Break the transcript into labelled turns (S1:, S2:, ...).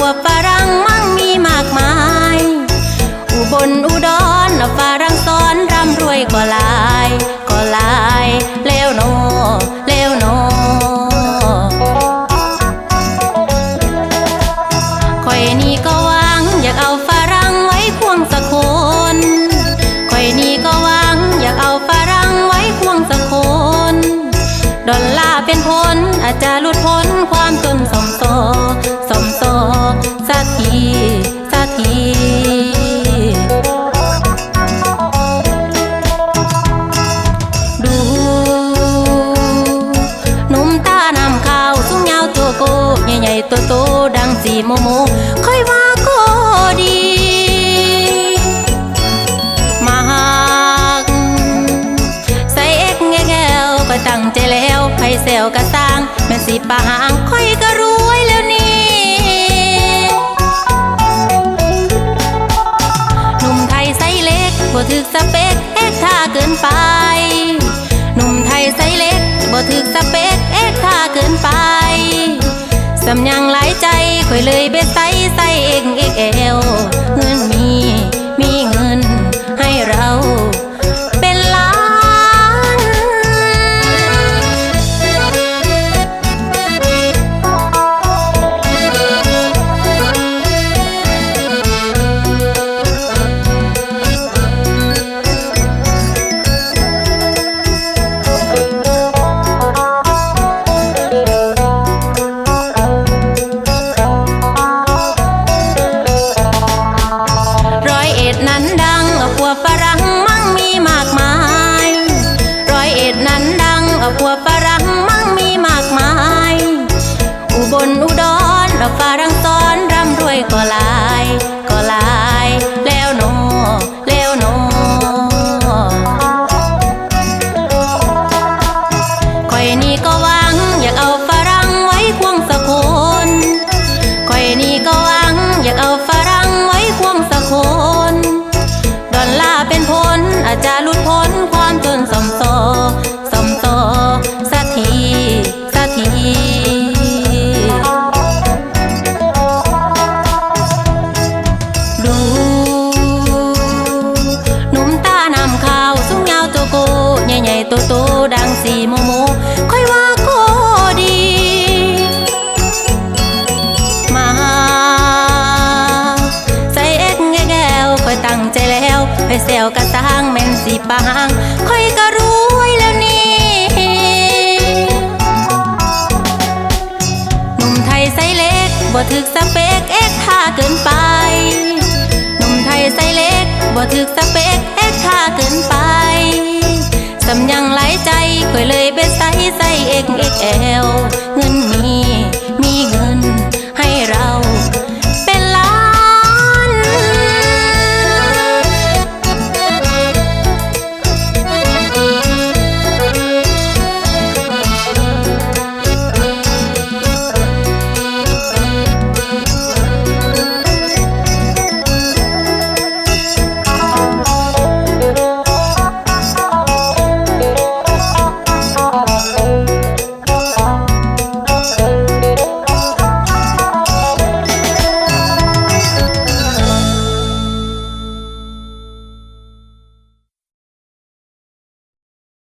S1: agua para ดอลลาร์เป็นผลอาจจะหลุดพ้นความจนสมโซสมโซสักทีสักทีดูนุ่มตานำข้าวสูงยาวตัวโก ใหญ่ใหญ่ตัวโตดังสีโมโม ไผเซลกะสร้างแม่สิปะหางค่อยก็รวยแล้วนี่หนุ่มไทยไซส์เล็กบ่ถึกสเปคเอ็กท่าเกินไป หนุ่มไทยไซส์เล็กบ่ถึกสเปคเอ็กท่าเกินไปสำยังหลายใจค่อยเลยเบ็ด เอ็ดนั้นดังเอาพวกฝรั่งมั่งมีมากมาย สีโมโมค่อยว่าก็ดี มาใส่เอ็กแง่แก้วค่อยตั้งใจแล้วไปเซลกระตังแม่นสีปางค่อยก็รวยแล้วนี่หนุ่มไทยไซส์เล็กบ่ถึกสเปคเอ็กท่าเกินไป หนุ่มไทยไซส์เล็กบ่ถึกสเปคเอ็กท่าเกินไป ใส่เอ็กเอ็กแอล